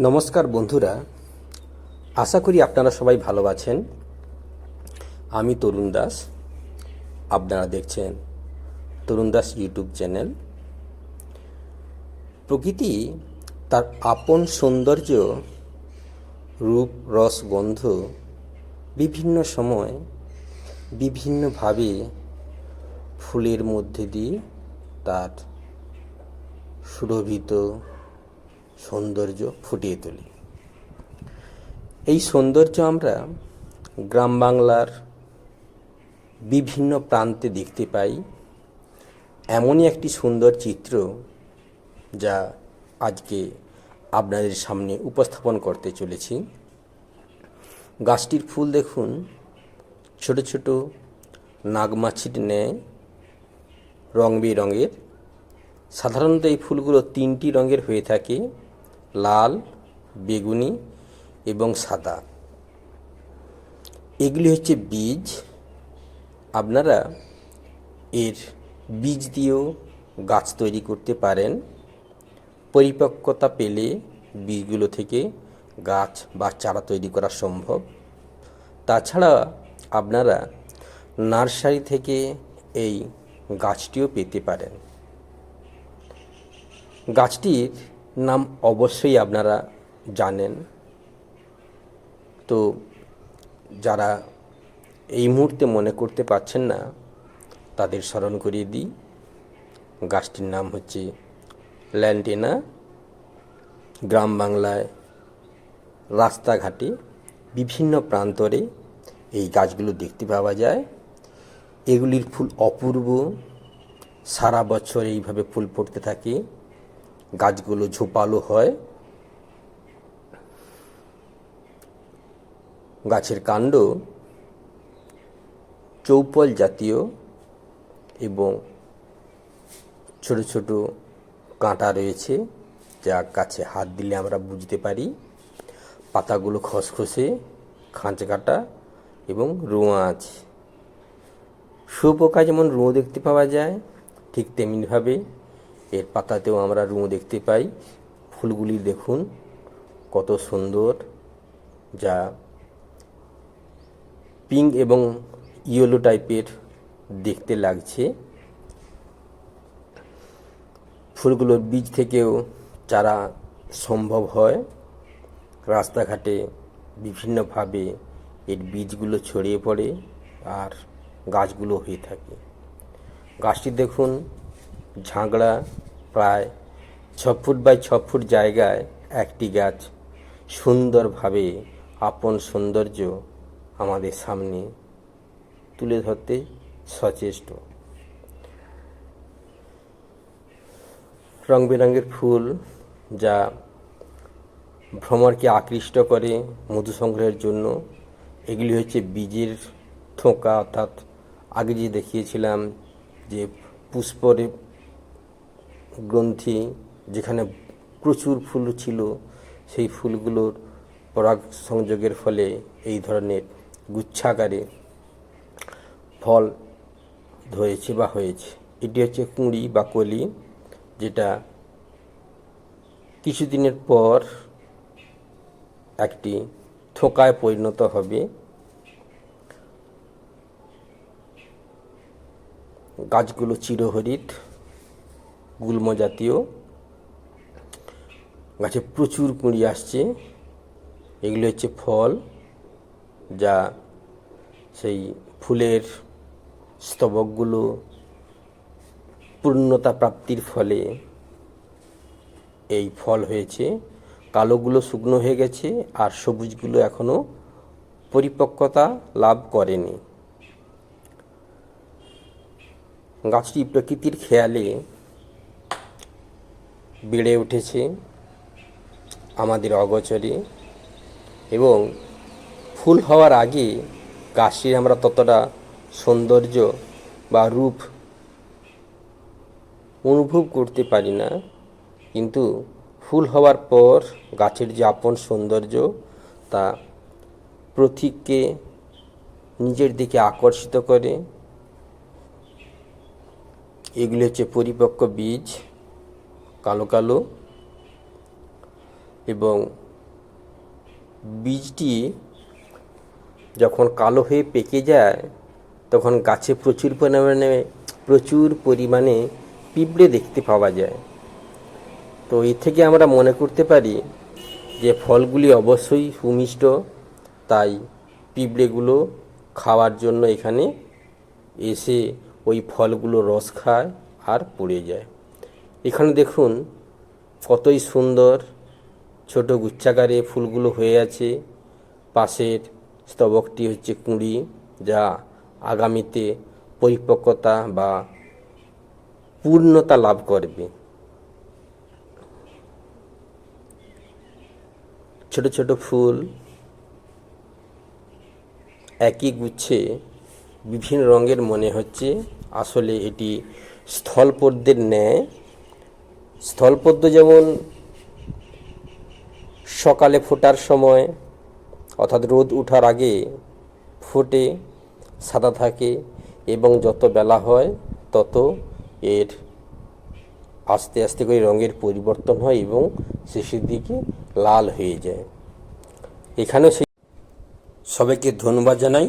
নমস্কার বন্ধুরা। আশা করি আপনারা সবাই ভালো আছেন। আমি তরুণ দাস। আপনারা দেখছেন তরুণ দাস ইউটিউব চ্যানেল। প্রকৃতি তার আপন সৌন্দর্য, রূপ, রস, গন্ধ বিভিন্ন সময় বিভিন্নভাবে ফুলের মধ্যে দিয়ে তার সুরভিত সৌন্দর্য ফুটিয়ে তুলি। এই সৌন্দর্য আমরা গ্রাম বাংলার বিভিন্ন প্রান্তে দেখতে পাই। এমনই একটি সুন্দর চিত্র যা আজকে আপনাদের সামনে উপস্থাপন করতে চলেছি। গাছটির ফুল দেখুন, ছোট ছোট নাগমাছির ন্যায় রং বেরঙের। সাধারণত এই ফুলগুলো তিনটি রঙের হয়ে থাকে। লাল, বেগুনি এবং সাদা। এগুলি হচ্ছে বীজ। আপনারা এর বীজ দিয়েও গাছ তৈরি করতে পারেন। পরিপক্কতা পেলে বীজগুলো থেকে গাছ বা চারা তৈরি করা সম্ভব। তাছাড়া আপনারা নার্সারি থেকে এই গাছটিও পেতে পারেন। গাছটির নাম অবশ্যই আপনারা জানেন। তো যারা এই মুহূর্তে মনে করতে পারছেন না, তাদের স্মরণ করিয়ে দিই। গাছটির নাম হচ্ছে ল্যান্টেনা। গ্রাম বাংলায় রাস্তাঘাটে বিভিন্ন প্রান্তরে এই গাছগুলো দেখতে পাওয়া যায়। এগুলির ফুল অপূর্ব। সারা বছর এইভাবে ফুল ফুটতে থাকে। গাছগুলো ঝোপালো হয়। গাছের কাণ্ড চৌপল জাতীয় এবং ছোট ছোট কাঁটা রয়েছে যা গাছে হাত দিলে আমরা বুঝতে পারি। পাতাগুলো খসখসে, খাঁচ কাটা এবং রোঁয়া আছে। শুয়োপোকা যেমন রোঁ দেখতে পাওয়া যায়, ঠিক তেমনিভাবে এর পাতাতেও আমরা রুঁ দেখতে পাই। ফুলগুলি দেখুন, কত সুন্দর। যা পিঙ্ক এবং ইয়েলো টাইপের দেখতে লাগছে। ফুলগুলোর বীজ থেকেও চারা সম্ভব হয়। রাস্তাঘাটে বিভিন্নভাবে এর বীজগুলো ছড়িয়ে পড়ে আর গাছগুলো হয়ে থাকে। গাছটি দেখুন ঝাঁকড়া প্রায় ছ ফুট বাই ছ ফুট জায়গায় একটি গাছ। সুন্দরভাবে আপন সৌন্দর্য আমাদের সামনে তুলে ধরতে সচেষ্ট। রং বেরঙের ফুল যা ভ্রমণকে আকৃষ্ট করে মধু সংগ্রহের জন্য, এগুলি হচ্ছে বীজের থোকা। অর্থাৎ আগে যে দেখিয়েছিলাম যে পুষ্পরে গ্রন্থি যেখানে প্রচুর ফুল ছিল, সেই ফুলগুলোর পরাগ সংযোগের ফলে এই ধরনের গুচ্ছাকারে ফল ধরেছে বা হয়েছে। এটি হচ্ছে কুঁড়ি বা কলি, যেটা কিছুদিনের পর একটি থোকায় পরিণত হবে। গাছগুলো চিরহরিত গুল্ম জাতীয় গাছে প্রচুর কুঁড়ি আসছে। এগুলো হচ্ছে ফল, যা সেই ফুলের স্তবকগুলো পূর্ণতা প্রাপ্তির ফলে এই ফল হয়েছে। কালোগুলো শুকনো হয়ে গেছে আর সবুজগুলো এখনও পরিপক্কতা লাভ করেনি। গাছটি প্রকৃতির খেয়ালে বেড়ে উঠেছে আমাদের অগোচরে এবং ফুল হওয়ার আগে গাছটির আমরা ততটা সৌন্দর্য বা রূপ অনুভব করতে পারি না। কিন্তু ফুল হওয়ার পর গাছের যে আপন সৌন্দর্য, তা প্রতীককে নিজের দিকে আকর্ষিত করে। এগুলি হচ্ছে পরিপক্ক বীজ। কালো কালো এবং বীজটি যখন কালো হয়ে পেকে যায়, তখন গাছে প্রচুর পরিমাণে প্রচুর পরিমাণে পিঁপড়ে দেখতে পাওয়া যায়। তো এ থেকে আমরা মনে করতে পারি যে ফলগুলি অবশ্যই সুমিষ্ট, তাই পিঁপড়েগুলো খাওয়ার জন্য এখানে এসে ওই ফলগুলো রস খায় আর পড়ে যায়। এখানে দেখুন কতই সুন্দর ছোট গুচ্ছাকারে ফুলগুলো হয়ে আছে। পাশের স্তবকটি হচ্ছে কুঁড়ি, যা আগামীতে পরিপক্কতা বা পূর্ণতা লাভ করবে। ছোট ছোট ফুল একই গুচ্ছে বিভিন্ন রঙের মনে হচ্ছে। আসলে এটি স্থলপদ্মের ন্যায় স্থলপদ্ম যেমন সকালে ফোটার সময়, অর্থাৎ রোদ ওঠার আগে ফোটে, সাদা থাকে এবং যত বেলা হয় তত এর আস্তে আস্তে করে রঙের পরিবর্তন হয় এবং শেষের দিকে লাল হয়ে যায়। এখানেও সেই সবাইকে ধন্যবাদ জানাই।